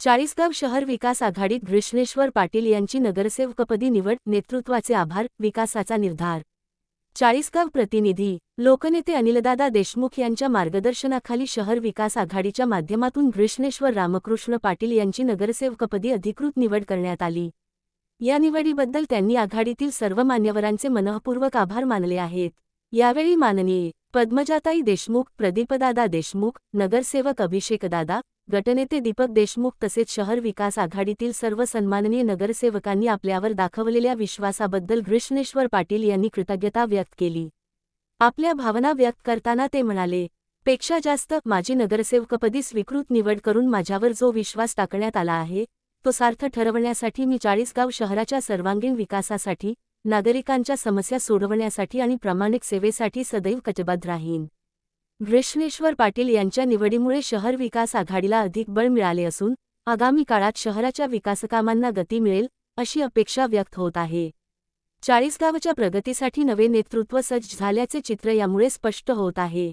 चाळीसगाव शहर विकास आघाडीत घृष्णेश्वर पाटील यांची नगरसेवकपदी निवड नेतृत्वाचे आभार विकासाचा निर्धार. चाळीसगाव प्रतिनिधी लोकनेते अनिलदादा देशमुख यांच्या मार्गदर्शनाखाली शहर विकास आघाडीच्या माध्यमातून घृष्णेश्वर रामकृष्ण पाटील यांची नगरसेवकपदी अधिकृत निवड करण्यात आली. या निवडीबद्दल त्यांनी आघाडीतील सर्व मान्यवरांचे मनःपूर्वक आभार मानले आहेत. यावेळी माननीय पद्मजाताई देशमुख प्रदीपदादा देशमुख नगरसेवक अभिषेकदादा गटनेते दीपक देशमुख तसेच शहर विकास आघाडीतील सर्व सन्माननीय नगरसेवकांनी आपल्यावर दाखवलेल्या विश्वासाबद्दल घृष्णेश्वर पाटील यांनी कृतज्ञता व्यक्त केली. आपल्या भावना व्यक्त करताना ते म्हणाले पेक्षा जास्त माझी नगरसेवकपदी स्वीकृत निवड करून माझ्यावर जो विश्वास टाकण्यात आला आहे तो सार्थ ठरवण्यासाठी मी चाळीसगाव शहराच्या सर्वांगीण विकासासाठी नागरिकांच्या समस्या सोडवण्यासाठी आणि प्रामाणिक सेवेसाठी सदैव कटिबद्ध राहीन. घृष्णेश्वर पाटील यांच्या निवडीमुळे शहर विकास आघाडीला अधिक बळ मिळाले असून आगामी काळात शहराच्या विकासकामांना गती मिळेल अशी अपेक्षा व्यक्त होत आहे. चाळीसगावच्या प्रगतीसाठी नवे नेतृत्व सज्ज झाल्याचे चित्र यामुळे स्पष्ट होत आहे.